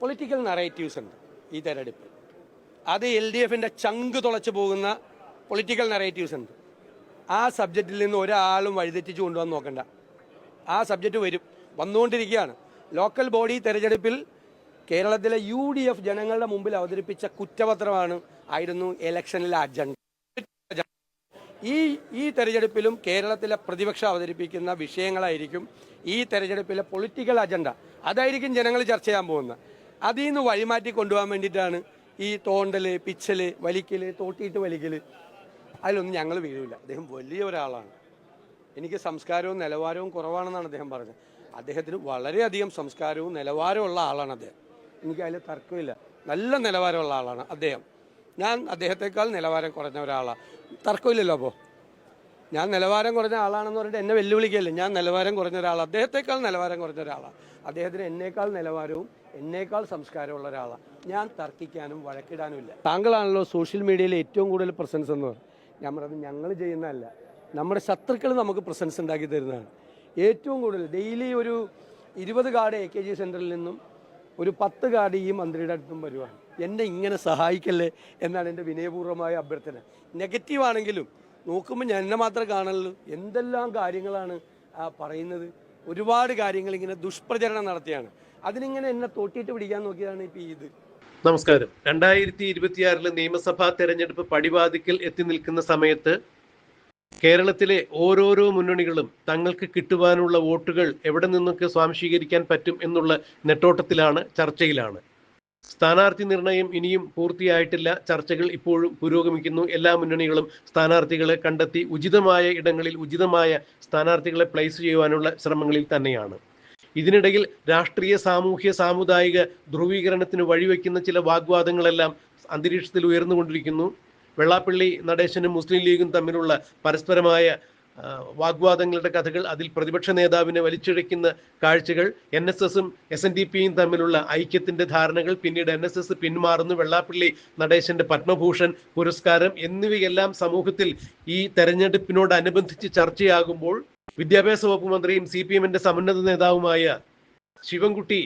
Political narratives ഉണ്ട് ഈ തെരഞ്ഞെടുപ്പ് അത് എൽ ഡി എഫിന്റെ ചങ്ക് തുളച്ചു പോകുന്ന പൊളിറ്റിക്കൽ നറേറ്റീവ്സ് ഉണ്ട്. ആ സബ്ജക്റ്റിൽ നിന്ന് ഒരാളും വഴിതെറ്റിച്ച് കൊണ്ടുവന്ന് നോക്കണ്ട. ആ സബ്ജക്റ്റ് വരും. വന്നുകൊണ്ടിരിക്കുകയാണ്. ലോക്കൽ ബോഡി തെരഞ്ഞെടുപ്പിൽ കേരളത്തിലെ യു ഡി എഫ് ജനങ്ങളുടെ മുമ്പിൽ അവതരിപ്പിച്ച കുറ്റപത്രമാണ് ആയിരുന്നു ഇലക്ഷനിലെ അജണ്ട ഈ ഈ തെരഞ്ഞെടുപ്പിലും കേരളത്തിലെ പ്രതിപക്ഷം അവതരിപ്പിക്കുന്ന വിഷയങ്ങളായിരിക്കും ഈ തെരഞ്ഞെടുപ്പിലെ പൊളിറ്റിക്കൽ അജണ്ട. അതായിരിക്കും ജനങ്ങൾ ചർച്ച ചെയ്യാൻ പോകുന്നത്. അതിൽ നിന്ന് വഴിമാറ്റി കൊണ്ടുപോകാൻ വേണ്ടിയിട്ടാണ് ഈ തോണ്ടൽ പിച്ചൽ വലിക്കൽ തോട്ടിയിട്ട് വലിക്കൽ. അതിലൊന്നും ഞങ്ങൾ വീഴില്ല അദ്ദേഹം വലിയ ഒരാളാണ്. എനിക്ക് സംസ്കാരവും നിലവാരവും കുറവാണെന്നാണ് അദ്ദേഹം പറഞ്ഞത്. അദ്ദേഹത്തിന് വളരെയധികം സംസ്കാരവും നിലവാരമുള്ള ആളാണ് അദ്ദേഹം. എനിക്ക് അതിൽ തർക്കമില്ല. നല്ല നിലവാരമുള്ള ആളാണ് അദ്ദേഹം. ഞാൻ അദ്ദേഹത്തെക്കാൾ നിലവാരം കുറഞ്ഞ ഒരാളാണ് തർക്കമില്ലല്ലോ അപ്പോൾ ഞാൻ നിലവാരം കുറഞ്ഞ ആളാണെന്ന് പറഞ്ഞിട്ട് എന്നെ വെല്ലുവിളിക്കല്ലേ ഞാൻ നിലവാരം കുറഞ്ഞ ഒരാളാണ് അദ്ദേഹത്തെക്കാൾ നിലവാരം കുറഞ്ഞ ഒരാളാണ് അദ്ദേഹത്തിന് എന്നേക്കാൾ നിലവാരവും എന്നേക്കാൾ സംസ്കാരമുള്ള ഒരാളാണ് ഞാൻ തർക്കിക്കാനും വഴക്കിടാനും ഇല്ല. താങ്കളാണല്ലോ സോഷ്യൽ മീഡിയയിൽ ഏറ്റവും കൂടുതൽ പ്രസൻസ് എന്ന്. പറഞ്ഞത് ഞാൻ പറഞ്ഞത് ഞങ്ങൾ ചെയ്യുന്നതല്ല. നമ്മുടെ ശത്രുക്കൾ നമുക്ക് പ്രസൻസ് ഉണ്ടാക്കി തരുന്നതാണ്. ഏറ്റവും കൂടുതൽ ഡെയിലി ഒരു ഇരുപത് കാർഡ് എ കെ ജി സെന്ററിൽ നിന്നും ഒരു പത്ത് കാർഡ് ഈ മന്ത്രിയുടെ അടുത്തും വരുവാണ്. എന്നെ ഇങ്ങനെ സഹായിക്കല്ലേ എന്നാണ് എന്റെ വിനയപൂർവമായ അഭ്യർത്ഥന. നെഗറ്റീവാണെങ്കിലും നോക്കുമ്പോൾ ഞാൻ എന്നെ മാത്രമേ കാണുള്ളൂ എന്തെല്ലാം കാര്യങ്ങളാണ് പറയുന്നത്? ഒരുപാട് കാര്യങ്ങൾ ഇങ്ങനെ ദുഷ്പ്രചരണം നടത്തിയാണ്. അതിനിങ്ങനെ എന്നെ തോട്ടിട്ട് പിടിക്കാൻ നോക്കിയതാണ് ഇപ്പൊ ഇത്. നമസ്കാരം. രണ്ടായിരത്തി ഇരുപത്തിയാറിലെ നിയമസഭാ തെരഞ്ഞെടുപ്പ് പടിവാതിക്കൽ എത്തി നിൽക്കുന്ന സമയത്ത് കേരളത്തിലെ ഓരോരോ മുന്നണികളും തങ്ങൾക്ക് കിട്ടുവാനുള്ള വോട്ടുകൾ എവിടെ നിന്നൊക്കെ സ്വാംശീകരിക്കാൻ പറ്റും എന്നുള്ള നെട്ടോട്ടത്തിലാണ് ചർച്ചയിലാണ്. സ്ഥാനാർത്ഥി നിർണയം ഇനിയും പൂർത്തിയായിട്ടില്ല. ചർച്ചകൾ ഇപ്പോഴും പുരോഗമിക്കുന്നു. എല്ലാ മുന്നണികളും സ്ഥാനാർത്ഥികളെ കണ്ടെത്തി ഉചിതമായ ഇടങ്ങളിൽ ഉചിതമായ സ്ഥാനാർത്ഥികളെ പ്ലേസ് ചെയ്യുവാനുള്ള ശ്രമങ്ങളിൽ തന്നെയാണ്. ഇതിനിടയിൽ രാഷ്ട്രീയ സാമൂഹ്യ സാമുദായിക ധ്രുവീകരണത്തിന് വഴിവെക്കുന്ന ചില വാഗ്വാദങ്ങളെല്ലാം അന്തരീക്ഷത്തിൽ ഉയർന്നുകൊണ്ടിരിക്കുന്നു. വെള്ളാപ്പള്ളി നടേശനും മുസ്ലിം ലീഗും തമ്മിലുള്ള പരസ്പരമായ വാഗ്വാദങ്ങളുടെ കഥകൾ അതിൽ പ്രതിപക്ഷ നേതാവിനെ വലിച്ചിഴയ്ക്കുന്ന കാഴ്ചകൾ എൻ എസ് എസും എസ് എൻ ഡി പിയും തമ്മിലുള്ള ഐക്യത്തിന്റെ ധാരണകൾ പിന്നീട് എൻ എസ് എസ് പിന്മാറുന്നു വെള്ളാപ്പള്ളി നടേശന്റെ പത്മഭൂഷൺ പുരസ്കാരം എന്നിവയെല്ലാം സമൂഹത്തിൽ ഈ തെരഞ്ഞെടുപ്പിനോടനുബന്ധിച്ച് ചർച്ചയാകുമ്പോൾ വിദ്യാഭ്യാസ വകുപ്പ് മന്ത്രിയും സി പി എമ്മിന്റെ സമുന്നത നേതാവുമായ ശിവൻകുട്ടി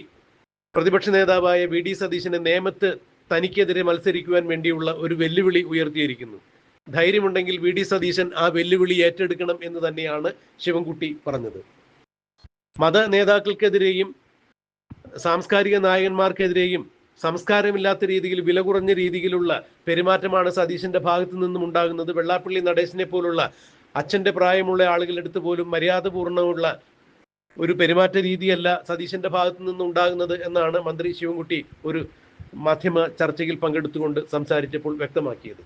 പ്രതിപക്ഷ നേതാവായ വി ഡി സതീശന്റെ നേമത്ത് തനിക്കെതിരെ മത്സരിക്കുവാൻ വേണ്ടിയുള്ള ഒരു വെല്ലുവിളി ഉയർത്തിയിരിക്കുന്നു. ധൈര്യമുണ്ടെങ്കിൽ വി ഡി സതീശൻ ആ വെല്ലുവിളി ഏറ്റെടുക്കണം എന്ന് തന്നെയാണ് ശിവൻകുട്ടി പറഞ്ഞത്. മത നേതാക്കൾക്കെതിരെയും സാംസ്കാരിക നായകന്മാർക്കെതിരെയും സംസ്കാരമില്ലാത്ത രീതിയിൽ വില കുറഞ്ഞ രീതിയിലുള്ള പെരുമാറ്റമാണ് സതീശന്റെ ഭാഗത്തു നിന്നും ഉണ്ടാകുന്നത്. വെള്ളാപ്പള്ളി നടേശനെ പോലുള്ള അച്ഛന്റെ പ്രായമുള്ള ആളുകളെടുത്ത് പോലും മര്യാദപൂർണമുള്ള ഒരു പെരുമാറ്റ രീതിയല്ല സതീശന്റെ ഭാഗത്തു നിന്നും ഉണ്ടാകുന്നത് എന്നാണ് മന്ത്രി ശിവൻകുട്ടി ഒരു മാധ്യമ ചർച്ചയിൽ പങ്കെടുത്തുകൊണ്ട് സംസാരിച്ചപ്പോൾ വ്യക്തമാക്കിയത്.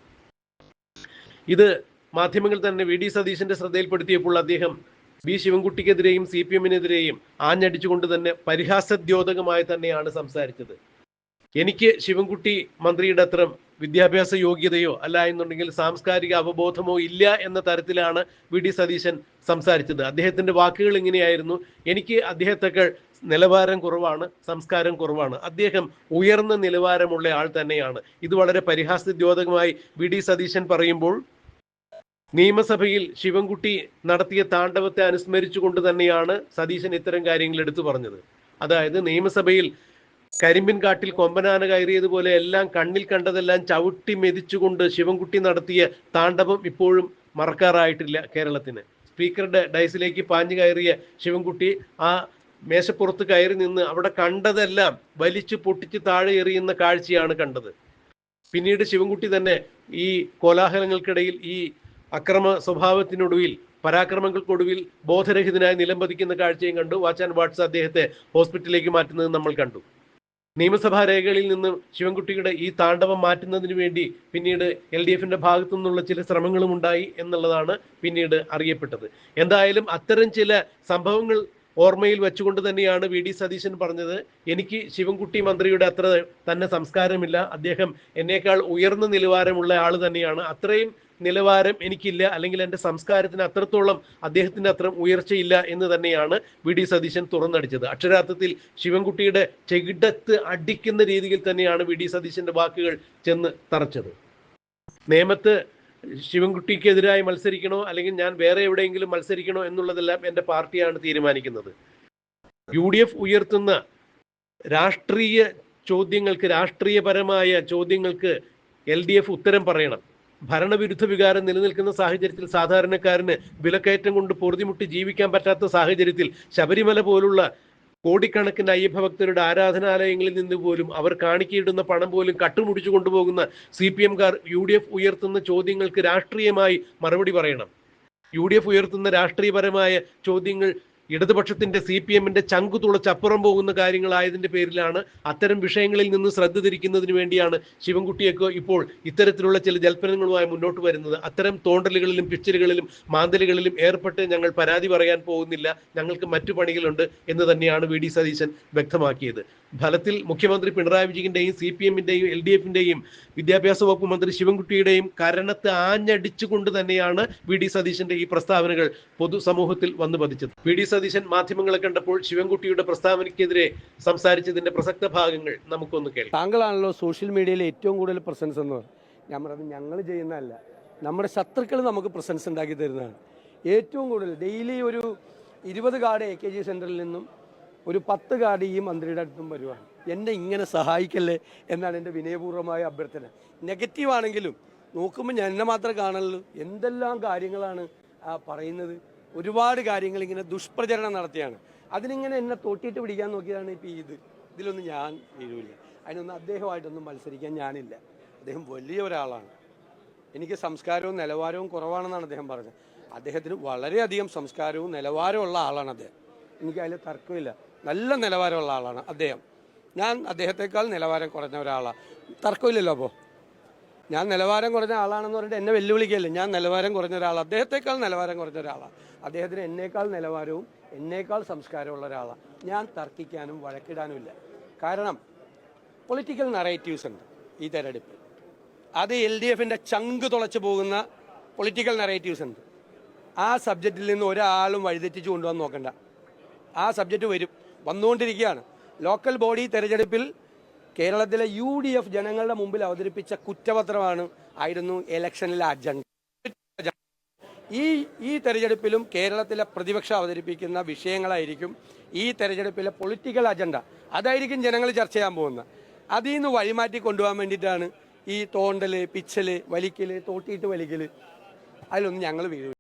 ഇത് മാധ്യമങ്ങൾ തന്നെ വി ഡി സതീശന്റെ ശ്രദ്ധയിൽപ്പെടുത്തിയപ്പോൾ അദ്ദേഹം ബി ശിവൻകുട്ടിക്കെതിരെയും സി പി എമ്മിനെതിരെയും ആഞ്ഞടിച്ചുകൊണ്ട് തന്നെ പരിഹാസദ്യോതകമായി തന്നെയാണ് സംസാരിച്ചത്. എനിക്ക് ശിവൻകുട്ടി മന്ത്രിയുടെ അത്ര വിദ്യാഭ്യാസ യോഗ്യതയോ അല്ല എന്നുണ്ടെങ്കിൽ സാംസ്കാരിക അവബോധമോ ഇല്ല എന്ന തരത്തിലാണ് വി ഡി സതീശൻ സംസാരിച്ചത്. അദ്ദേഹത്തിന്റെ വാക്കുകൾ ഇങ്ങനെയായിരുന്നു. എനിക്ക് അദ്ദേഹത്തെക്കാൾ നിലവാരം കുറവാണ് സംസ്കാരം കുറവാണ്. അദ്ദേഹം ഉയർന്ന നിലവാരമുള്ള ആൾ തന്നെയാണ്. ഇത് വളരെ പരിഹാസ്യദ്യോതകമായി വി ഡി സതീശൻ പറയുമ്പോൾ നിയമസഭയിൽ ശിവൻകുട്ടി നടത്തിയ താണ്ഡവത്തെ അനുസ്മരിച്ചുകൊണ്ട് തന്നെയാണ് സതീശൻ ഇത്തരം കാര്യങ്ങൾ എടുത്തു പറഞ്ഞത്. അതായത് നിയമസഭയിൽ കരിമ്പിൻ കാട്ടിൽ കൊമ്പനാന കയറിയതുപോലെ എല്ലാം കണ്ണിൽ കണ്ടതെല്ലാം ചവിട്ടി മെതിച്ചുകൊണ്ട് ശിവൻകുട്ടി നടത്തിയ താണ്ഡവം ഇപ്പോഴും മറക്കാറായിട്ടില്ല കേരളത്തിന്. സ്പീക്കറുടെ ഡയസിലേക്ക് പാഞ്ഞു കയറിയ ശിവൻകുട്ടി ആ മേശപ്പുറത്ത് കയറി നിന്ന് അവിടെ കണ്ടതെല്ലാം വലിച്ചു പൊട്ടിച്ച് താഴെ എറിയുന്ന കാഴ്ചയാണ് കണ്ടത്. പിന്നീട് ശിവൻകുട്ടി തന്നെ ഈ കോലാഹലങ്ങൾക്കിടയിൽ ഈ അക്രമ സ്വഭാവത്തിനൊടുവിൽ പരാക്രമങ്ങൾക്കൊടുവിൽ ബോധരഹിതനായി നിലംപതിക്കുന്ന കാഴ്ചയും കണ്ടു. വാച്ച് ആൻഡ് വാട്സ് അദ്ദേഹത്തെ ഹോസ്പിറ്റലിലേക്ക് മാറ്റുന്നത് നമ്മൾ കണ്ടു. നിയമസഭാ രേഖകളിൽ നിന്ന് ശിവൻകുട്ടിയുടെ ഈ താണ്ഡവം മാറ്റുന്നതിന് വേണ്ടി പിന്നീട് എൽ ഡി എഫിന്റെ ഭാഗത്തു നിന്നുള്ള ചില ശ്രമങ്ങളും ഉണ്ടായി എന്നുള്ളതാണ് പിന്നീട് അറിയപ്പെട്ടത്. എന്തായാലും അത്തരം ചില സംഭവങ്ങൾ ഓർമ്മയിൽ വെച്ചുകൊണ്ട് തന്നെയാണ് വി ഡി സതീശൻ പറഞ്ഞത്. എനിക്ക് ശിവൻകുട്ടി മന്ത്രിയുടെ അത്ര തന്നെ സംസ്കാരമില്ല. അദ്ദേഹം എന്നേക്കാൾ ഉയർന്ന നിലവാരമുള്ള ആൾ തന്നെയാണ്. അത്രയും നിലവാരം എനിക്കില്ല അല്ലെങ്കിൽ എന്റെ സംസ്കാരത്തിന് അത്രത്തോളം അദ്ദേഹത്തിന്റെ അത്ര ഉയർച്ചയില്ല എന്ന് തന്നെയാണ് വി ഡി സതീശൻ തുറന്നടിച്ചത്. അക്ഷരാർത്ഥത്തിൽ ശിവൻകുട്ടിയുടെ ചെകിടത്ത് അടിക്കുന്ന രീതിയിൽ തന്നെയാണ് വി ഡി സതീശന്റെ വാക്കുകൾ ചെന്ന് തറച്ചത്. നേമത്ത് ശിവൻകുട്ടിക്കെതിരായി മത്സരിക്കണോ അല്ലെങ്കിൽ ഞാൻ വേറെ എവിടെയെങ്കിലും മത്സരിക്കണോ എന്നുള്ളതെല്ലാം എന്റെ പാർട്ടിയാണ് തീരുമാനിക്കുന്നത്. യു ഡി എഫ് ഉയർത്തുന്ന രാഷ്ട്രീയ ചോദ്യങ്ങൾക്ക് രാഷ്ട്രീയപരമായ ചോദ്യങ്ങൾക്ക് എൽ ഡി എഫ് ഉത്തരം പറയണം. ഭരണവിരുദ്ധ വികാരം നിലനിൽക്കുന്ന സാഹചര്യത്തിൽ സാധാരണക്കാരന് വിലക്കയറ്റം കൊണ്ട് പൊറുതിമുട്ടി ജീവിക്കാൻ പറ്റാത്ത സാഹചര്യത്തിൽ ശബരിമല പോലുള്ള കോടിക്കണക്കിന് അയ്യപ്പഭക്തരുടെ ആരാധനാലയങ്ങളിൽ നിന്ന് പോലും അവർ കാണിക്കയിടുന്ന പണം പോലും കട്ടുമുടിച്ചു കൊണ്ടുപോകുന്ന സി പി എംകാർ യു ഡി എഫ് ഉയർത്തുന്ന ചോദ്യങ്ങൾക്ക് രാഷ്ട്രീയമായി മറുപടി പറയണം. യു ഡി എഫ് ഉയർത്തുന്ന രാഷ്ട്രീയപരമായ ചോദ്യങ്ങൾ ഇടതുപക്ഷത്തിന്റെ സി പി എമ്മിന്റെ ചങ്കു തുളച്ചപ്പുറം പോകുന്ന കാര്യങ്ങളായതിന്റെ പേരിലാണ് അത്തരം വിഷയങ്ങളിൽ നിന്ന് ശ്രദ്ധ തിരിക്കുന്നതിന് വേണ്ടിയാണ് ശിവൻകുട്ടിയൊക്കെ ഇപ്പോൾ ഇത്തരത്തിലുള്ള ചില ജൽപ്പനങ്ങളുമായി മുന്നോട്ട് വരുന്നത്. അത്തരം തോണ്ടലുകളിലും പിച്ചിലുകളിലും മാന്തലുകളിലും ഏർപ്പെട്ട് ഞങ്ങൾ പരാതി പറയാൻ പോകുന്നില്ല. ഞങ്ങൾക്ക് മറ്റു പണികളുണ്ട് എന്ന് തന്നെയാണ് വി ഡി സതീശൻ വ്യക്തമാക്കിയത്. ഫലത്തിൽ മുഖ്യമന്ത്രി പിണറായി വിജയന്റെയും സി പി എമ്മിന്റെയും എൽ ഡി എഫിന്റെയും വിദ്യാഭ്യാസ വകുപ്പ് മന്ത്രി ശിവൻകുട്ടിയുടെയും കരണത്ത് ആഞ്ഞടിച്ചുകൊണ്ട് തന്നെയാണ് വി ഡി സതീശന്റെ ഈ പ്രസ്താവനകൾ പൊതുസമൂഹത്തിൽ വന്നു പതിച്ചത് വി ഡി സതീശൻ മാധ്യമങ്ങളെ കണ്ടപ്പോൾ ശിവൻകുട്ടിയുടെ പ്രസ്താവനയ്ക്കെതിരെ സംസാരിച്ചതിന്റെ പ്രസക്ത ഭാഗങ്ങൾ നമുക്കൊന്ന് കേൾക്കാം. താങ്കളാണല്ലോ സോഷ്യൽ മീഡിയയിൽ ഏറ്റവും കൂടുതൽ പ്രസൻസ് എന്ന്. ഞാൻ പറഞ്ഞത് ഞങ്ങൾ ചെയ്യുന്നതല്ല. നമ്മുടെ ശത്രുക്കൾ നമുക്ക് പ്രസൻസ് ഉണ്ടാക്കി തരുന്നതാണ്. ഏറ്റവും കൂടുതൽ ഡെയിലി ഒരു ഇരുപത് കാർഡ് എ കെ ജി സെന്ററിൽ നിന്നും ഒരു പത്ത് കാർഡ് ഈ മന്ത്രിയുടെ അടുത്തും വരുവാണ്. എന്നെ ഇങ്ങനെ സഹായിക്കല്ലേ എന്നാണ് എന്റെ വിനയപൂർവമായ അഭ്യർത്ഥന. നെഗറ്റീവ് ആണെങ്കിലും നോക്കുമ്പോൾ ഞാൻ എന്നെ മാത്രമേ കാണുള്ളൂ എന്തെല്ലാം കാര്യങ്ങളാണ് പറയുന്നത്? ഒരുപാട് കാര്യങ്ങൾ ഇങ്ങനെ ദുഷ്പ്രചരണം നടത്തിയാണ്. അതിനിങ്ങനെ എന്നെ തൊട്ടിയിട്ട് പിടിക്കാൻ നോക്കിയതാണ് ഇപ്പോൾ ഇത്. ഇതിലൊന്നും ഞാൻ വീഴില്ല. അതിനൊന്നും അദ്ദേഹമായിട്ടൊന്നും മത്സരിക്കാൻ ഞാനില്ല. അദ്ദേഹം വലിയ ഒരാളാണ്. എനിക്ക് സംസ്കാരവും നിലവാരവും കുറവാണെന്നാണ് അദ്ദേഹം പറഞ്ഞത്. അദ്ദേഹത്തിന് വളരെയധികം സംസ്കാരവും നിലവാരവും ഉള്ള ആളാണ് അദ്ദേഹം. എനിക്ക് അതിൽ തർക്കമില്ല. നല്ല നിലവാരമുള്ള ആളാണ് അദ്ദേഹം. ഞാൻ അദ്ദേഹത്തെക്കാൾ നിലവാരം കുറഞ്ഞ ഒരാളാണ് തർക്കമില്ലല്ലോ അപ്പോൾ ഞാൻ നിലവാരം കുറഞ്ഞ ആളാണെന്ന് പറഞ്ഞിട്ട് എന്നെ വെല്ലുവിളിക്കല്ലേ ഞാൻ നിലവാരം കുറഞ്ഞ ഒരാളാണ് അദ്ദേഹത്തെക്കാൾ നിലവാരം കുറഞ്ഞ ഒരാളാണ് അദ്ദേഹത്തിന് എന്നേക്കാൾ നിലവാരവും എന്നേക്കാൾ സംസ്കാരമുള്ള ഒരാളാണ് ഞാൻ തർക്കിക്കാനും വഴക്കിടാനും ഇല്ല. കാരണം പൊളിറ്റിക്കൽ നറേറ്റീവ്സ് ഉണ്ട് ഈ തെരഞ്ഞെടുപ്പ് അത് എൽ ഡി എഫിന്റെ ചങ്ക് തുളച്ചു പോകുന്ന പൊളിറ്റിക്കൽ നറേറ്റീവ്സ് ഉണ്ട്. ആ സബ്ജക്റ്റിൽ നിന്ന് ഒരാളും വഴിതെറ്റിച്ച് കൊണ്ടുവന്ന് നോക്കണ്ട. ആ സബ്ജക്റ്റ് വരും. വന്നുകൊണ്ടിരിക്കുകയാണ്. ലോക്കൽ ബോഡി തെരഞ്ഞെടുപ്പിൽ കേരളത്തിലെ യു ഡി എഫ് ജനങ്ങളുടെ മുമ്പിൽ അവതരിപ്പിച്ച കുറ്റപത്രമാണ് ആയിരുന്നു ഇലക്ഷനിലെ അജണ്ട. ഈ ഈ തെരഞ്ഞെടുപ്പിലും കേരളത്തിലെ പ്രതിപക്ഷം അവതരിപ്പിക്കുന്ന വിഷയങ്ങളായിരിക്കും ഈ തെരഞ്ഞെടുപ്പിലെ പൊളിറ്റിക്കൽ അജണ്ട. അതായിരിക്കും ജനങ്ങൾ ചർച്ച ചെയ്യാൻ പോകുന്നത് അതിൽ നിന്ന് വഴിമാറ്റി കൊണ്ടുപോകാൻ വേണ്ടിയിട്ടാണ് ഈ തോണ്ടൽ പിച്ചൽ വലിക്കൽ തോട്ടിയിട്ട് വലിക്കൽ. അതിലൊന്നും ഞങ്ങൾ വീഴില്ല